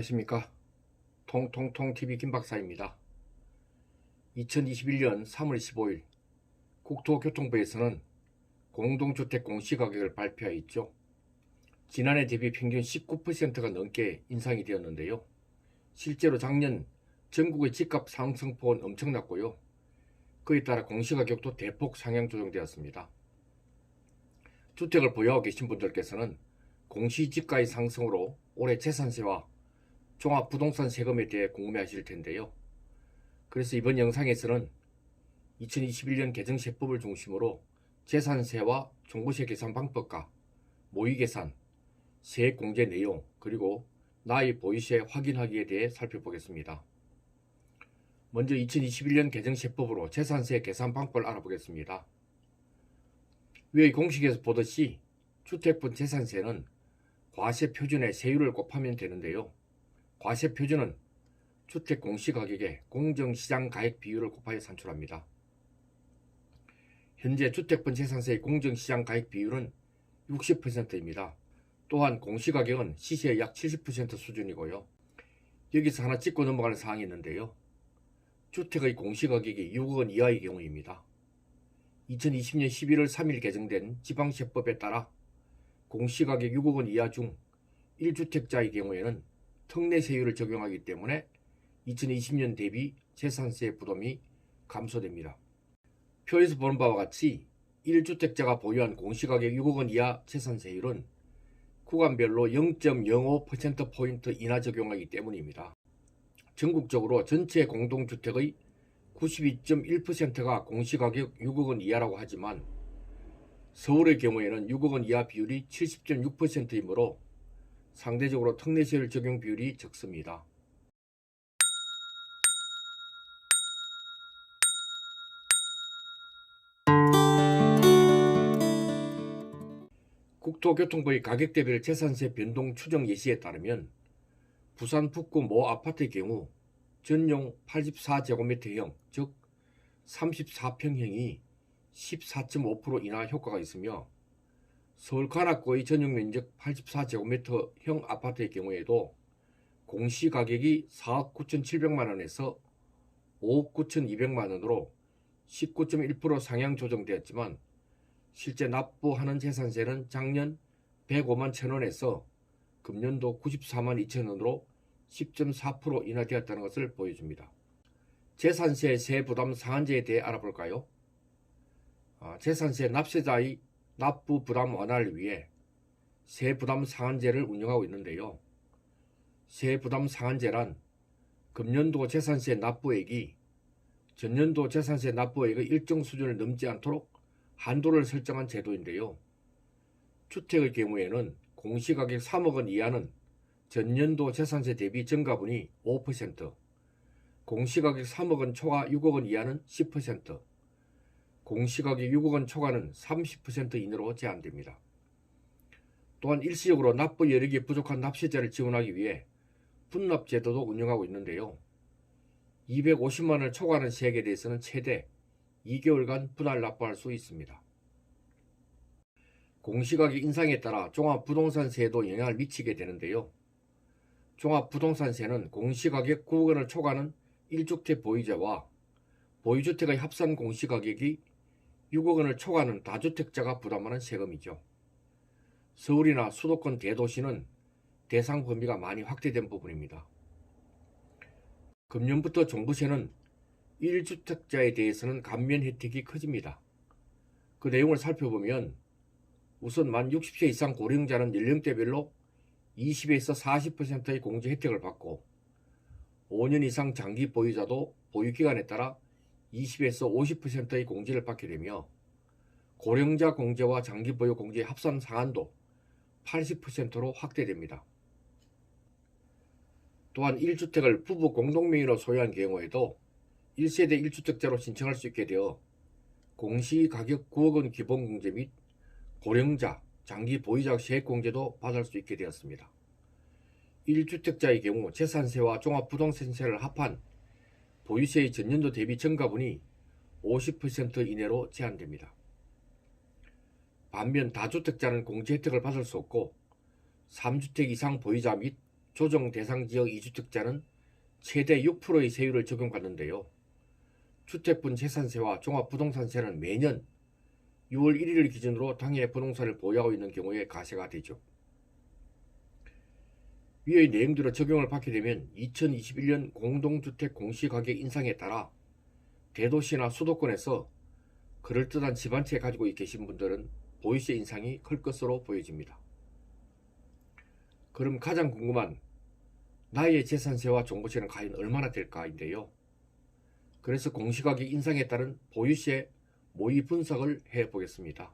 안녕하십니까. 통통통TV 김박사입니다. 2021년 3월 15일 국토교통부에서는 공동주택 공시가격을 발표하였죠. 지난해 대비 평균 19%가 넘게 인상이 되었는데요. 실제로 작년 전국의 집값 상승폭은 엄청났고요. 그에 따라 공시가격도 대폭 상향 조정되었습니다. 주택을 보유하고 계신 분들께서는 공시지가의 상승으로 올해 재산세와 종합부동산 세금에 대해 궁금해하실 텐데요. 그래서 이번 영상에서는 2021년 개정세법을 중심으로 재산세와 종부세 계산 방법과 모의계산, 세액공제 내용, 그리고 나의 보유세 확인하기에 대해 살펴보겠습니다. 먼저 2021년 개정세법으로 재산세 계산 방법을 알아보겠습니다. 위의 공식에서 보듯이 주택분 재산세는 과세 표준의 세율을 곱하면 되는데요. 과세 표준은 주택 공시가격의 공정시장 가액 비율을 곱하여 산출합니다. 현재 주택분 재산세의 공정시장 가액 비율은 60%입니다. 또한 공시가격은 시세의 약 70% 수준이고요. 여기서 하나 짚고 넘어가는 사항이 있는데요. 주택의 공시가격이 6억 원 이하의 경우입니다. 2020년 11월 3일 개정된 지방세법에 따라 공시가격 6억 원 이하 중 1주택자의 경우에는 특례세율을 적용하기 때문에 2020년 대비 재산세 부담이 감소됩니다. 표에서 보는 바와 같이 1주택자가 보유한 공시가격 6억 원 이하 재산세율은 구간별로 0.05%포인트 인하 적용하기 때문입니다. 전국적으로 전체 공동주택의 92.1%가 공시가격 6억 원 이하라고 하지만 서울의 경우에는 6억 원 이하 비율이 70.6%이므로 상대적으로 특례세율 적용 비율이 적습니다. 국토교통부의 가격 대별 재산세 변동 추정 예시에 따르면 부산 북구 모 아파트의 경우 전용 84제곱미터형 즉 34평형이 14.5% 인하 효과가 있으며 서울 관악구의 전용 면적 84제곱미터형 아파트의 경우에도 공시가격이 4억 9,700만 원에서 5억 9,200만 원으로 19.1% 상향 조정되었지만 실제 납부하는 재산세는 작년 105만 천원에서 금년도 94만 2천 원으로 10.4% 인하되었다는 것을 보여줍니다. 재산세 세부담 상한제에 대해 알아볼까요? 아, 재산세 납세자의 납부 부담 완화를 위해 세부담 상한제를 운영하고 있는데요. 세부담 상한제란 금년도 재산세 납부액이 전년도 재산세 납부액의 일정 수준을 넘지 않도록 한도를 설정한 제도인데요. 주택의 경우에는 공시가격 3억 원 이하는 전년도 재산세 대비 증가분이 5%, 공시가격 3억 원 초과 6억 원 이하는 10%, 공시가격 6억 원 초과는 30% 이내로 제한됩니다. 또한 일시적으로 납부 여력이 부족한 납세자를 지원하기 위해 분납 제도도 운영하고 있는데요. 250만 원을 초과하는 세액에 대해서는 최대 2개월간 분할 납부할 수 있습니다. 공시가격 인상에 따라 종합부동산세에도 영향을 미치게 되는데요. 종합부동산세는 공시가격 9억 원을 초과하는 1주택 보유자와 보유주택의 합산 공시가격이 6억 원을 초과하는 다주택자가 부담하는 세금이죠. 서울이나 수도권 대도시는 대상 범위가 많이 확대된 부분입니다. 금년부터 종부세는 1주택자에 대해서는 감면 혜택이 커집니다. 그 내용을 살펴보면 우선 만 60세 이상 고령자는 연령대별로 20에서 40%의 공제 혜택을 받고 5년 이상 장기 보유자도 보유기간에 따라 20에서 50%의 공제를 받게 되며 고령자 공제와 장기 보유 공제의 합산 상한도 80%로 확대됩니다. 또한 1주택을 부부 공동명의로 소유한 경우에도 1세대 1주택자로 신청할 수 있게 되어 공시가격 9억 원 기본공제 및 고령자, 장기 보유자 세액공제도 받을 수 있게 되었습니다. 1주택자의 경우 재산세와 종합부동산세를 합한 보유세의 전년도 대비 증가분이 50% 이내로 제한됩니다. 반면 다주택자는 공제 혜택을 받을 수 없고 3주택 이상 보유자 및 조정 대상 지역 2주택자는 최대 6%의 세율을 적용받는데요. 주택분 재산세와 종합부동산세는 매년 6월 1일을 기준으로 당해 부동산을 보유하고 있는 경우에 가세가 되죠. 위의 내용대로 적용을 받게 되면 2021년 공동주택 공시가격 인상에 따라 대도시나 수도권에서 그럴듯한 집한채 가지고 계신 분들은 보유세 인상이 클 것으로 보여집니다. 그럼 가장 궁금한 나의 재산세와 종부세는 과연 얼마나 될까인데요. 그래서 공시가격 인상에 따른 보유세 모의 분석을 해보겠습니다.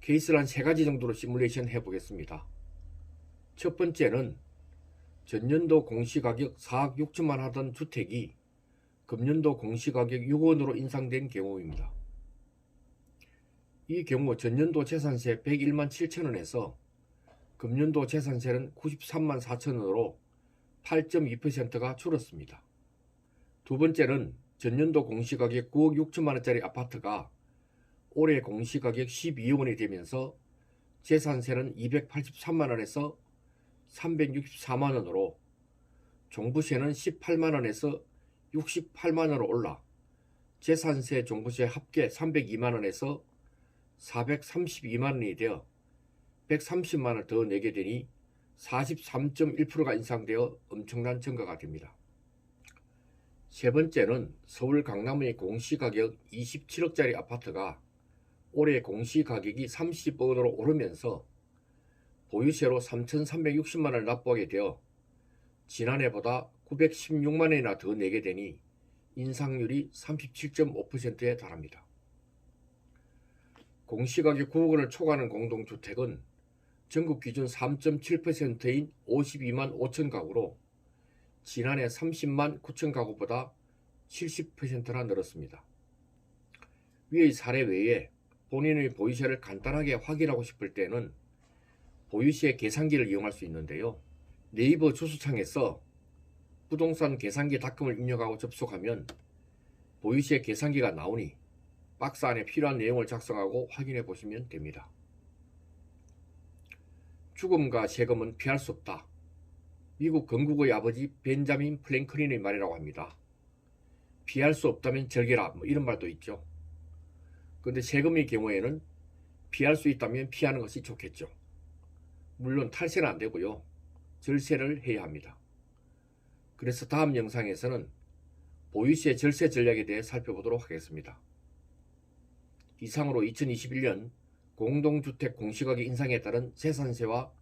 케이스를 한 세 가지 정도로 시뮬레이션 해보겠습니다. 첫 번째는 전년도 공시가격 4억 6천만 하던 주택이 금년도 공시가격 6원으로 인상된 경우입니다. 이 경우 전년도 재산세 101만 7천원에서 금년도 재산세는 93만 4천원으로 8.2%가 줄었습니다. 두 번째는 전년도 공시가격 9억 6천만 원짜리 아파트가 올해 공시가격 12원이 되면서 재산세는 283만 원에서 364만 원으로 종부세는 18만 원에서 68만 원으로 올라 재산세 종부세 합계 302만 원에서 432만 원이 되어 130만 원더 내게 되니 43.1%가 인상되어 엄청난 증가가 됩니다. 세 번째는 서울 강남의 공시가격 27억짜리 아파트가 올해 공시가격이 30억으로 오르면서 보유세로 3,360만 원을 납부하게 되어 지난해보다 916만 원이나 더 내게 되니 인상률이 37.5%에 달합니다. 공시가격 9억 원을 초과하는 공동주택은 전국 기준 3.7%인 52만 5천 가구로 지난해 30만 9천 가구보다 70%나 늘었습니다. 위의 사례 외에 본인의 보유세를 간단하게 확인하고 싶을 때는 보유세 계산기를 이용할 수 있는데요. 네이버 주소창에서 부동산 계산기 닷컴을 입력하고 접속하면 보유세 계산기가 나오니 박스 안에 필요한 내용을 작성하고 확인해 보시면 됩니다. 죽음과 세금은 피할 수 없다. 미국 건국의 아버지 벤자민 플랭클린의 말이라고 합니다. 피할 수 없다면 절개라 뭐 이런 말도 있죠. 그런데 세금의 경우에는 피할 수 있다면 피하는 것이 좋겠죠. 물론 탈세는 안 되고요. 절세를 해야 합니다. 그래서 다음 영상에서는 보유세 절세 전략에 대해 살펴보도록 하겠습니다. 이상으로 2021년 공동주택 공시가격 인상에 따른 재산세와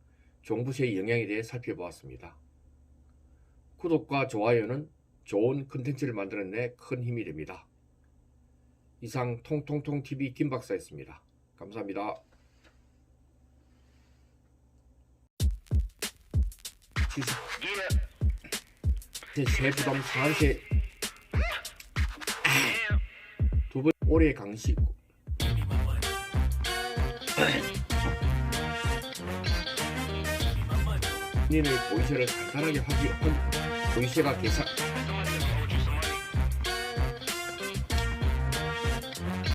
종부세의 영향에 대해 살펴보았습니다. 구독과 좋아요는 좋은 컨텐츠를 만드는 데 큰 힘이 됩니다. 이상 통통통TV 김박사였습니다. 감사합니다. 세부담 상한세 두번 올해 강시 본인의 보이세를 간단하게 확인 보이세가 계산